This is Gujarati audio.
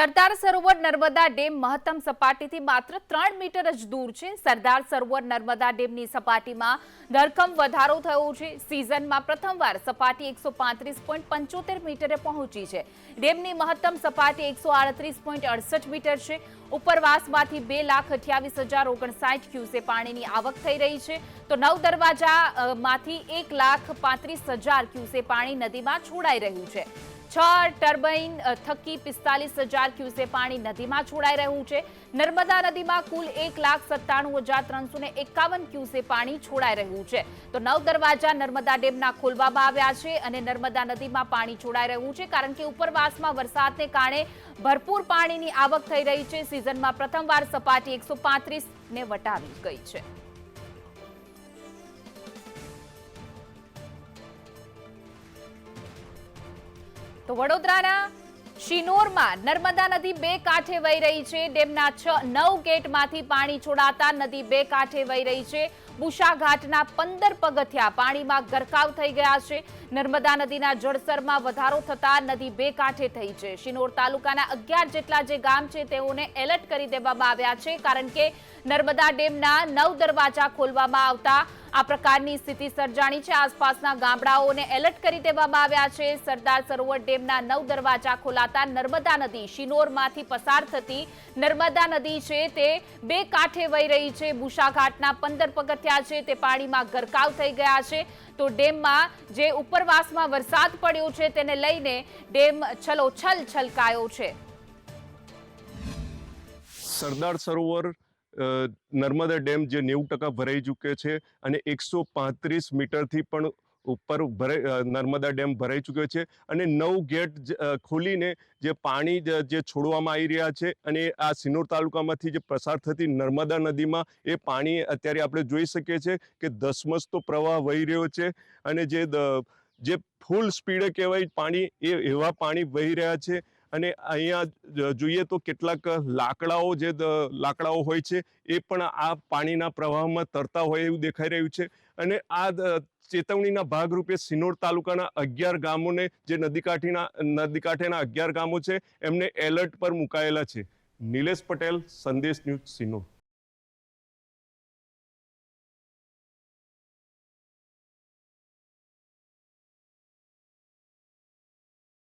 સરદાર સરોવર નર્મદા ડેમ મહત્તમ સપાટીથી માત્ર ત્રણ મીટર જ દૂર છે. સરદાર સરોવર નર્મદા ડેમની સપાટીમાં ધરખમ વધારો થયો છે. સિઝનમાં પ્રથમવાર સપાટી એકસો મીટરે પહોંચી છે. ડેમની મહત્તમ સપાટી એકસો મીટર છે. ઉપરવાસમાંથી બે લાખ અઠ્યાવીસ હજાર ઓગણસાઠ ક્યુસે પાણીની આવક થઈ રહી છે. તો નવ દરવાજામાંથી એક લાખ પાંત્રીસ હજાર ક્યુસે પાણી નદીમાં છોડાઈ રહ્યું છે. છ ટર્બાઇન અ, થકી પિસ્તાલીસ હજાર ક્યુસે પાણી નદીમાં છોડાઈ રહ્યું છે. નર્મદા નદીમાં કુલ એક લાખ સત્તાણું હજાર ત્રણસો ને એકાવન ક્યુસે પાણી છોડાઈ રહ્યું છે. તો નવ દરવાજા નર્મદા ડેમના ખોલવામાં આવ્યા છે અને નર્મદા નદીમાં પાણી છોડાઈ રહ્યું છે કારણ કે ઉપરવાસમાં વરસાદને કારણે ભરપૂર પાણીની આવક થઈ રહી છે. સિઝનમાં પ્રથમવાર સપાટી એકસો ને વટાવી ગઈ છે. તો વડોદરાના શિનોરમાં નર્મદા નદી બે કાંઠે વહી રહી છે. ડેમના છ, નવ ગેટમાંથી પાણી છોડાતા નદી બે કાંઠે વહી રહી છે. બુશા ઘાટના પંદર પગથિયા પાણીમાં ગરકાવ થઈ ગયા છે. નર્મદા નદીના જળસરમાં વધારો થતા નદી બે કાંઠે થઈ છે. શિનોર તાલુકાના અગિયાર જેટલા જે ગામ છે તેઓને એલર્ટ કરી દેવામાં આવ્યા છે, કારણ કે નર્મદા ડેમના નવ દરવાજા ખોલવામાં આવતા આ પ્રકારની સ્થિતિ સર્જાણી છે. આસપાસના ગામડાઓને એલર્ટ કરી દેવામાં આવ્યા છે. સરદાર સરોવર ડેમના નવ દરવાજા ખોલાતા નર્મદા નદી શિનોરમાંથી પસાર થતી નર્મદા નદી છે તે બે કાંઠે વહી રહી છે. બુશાઘાટના પંદર પગથિયા છે તે પાણીમાં ગરકાવ થઈ ગયા છે. તો ડેમમાં જે ઉપરવાસમાં વરસાદ પડ્યો છે તેને લઈને ડેમ છલોછલ છલકાયો છે. સરદાર સરોવર નર્મદા ડેમ જે નેવું ટકા ભરાઈ ચૂક્યો છે અને એકસો પાંત્રીસ મીટરથી પણ ઉપર ભરાઈ નર્મદા ડેમ ભરાઈ ચૂક્યો છે અને નવ ગેટ ખોલીને જે પાણી જે છોડવામાં આવી રહ્યા છે અને આ સિનોર તાલુકામાંથી જે પસાર થતી નર્મદા નદીમાં એ પાણી અત્યારે આપણે જોઈ શકીએ છીએ કે ધસમસતો પ્રવાહ વહી રહ્યો છે અને જે જે ફૂલ સ્પીડે કહેવાય પાણી, એ એવા પાણી વહી રહ્યા છે અને અહીંયા જોઈએ તો કેટલાક લાકડાઓ જે લાકડાઓ હોય છે, એ પણ આ પાણીના પ્રવાહમાં તરતા હોય એવું દેખાઈ રહ્યું છે. અને આ ચેતવણીના ભાગરૂપે સિનોર તાલુકાના અગિયાર ગામોને, જે નદી કાંઠીના નદી કાંઠેના અગિયાર ગામો છે, એમને એલર્ટ પર મુકાયેલા છે. નિલેશ પટેલ, સંદેશ ન્યૂઝ સિનોર.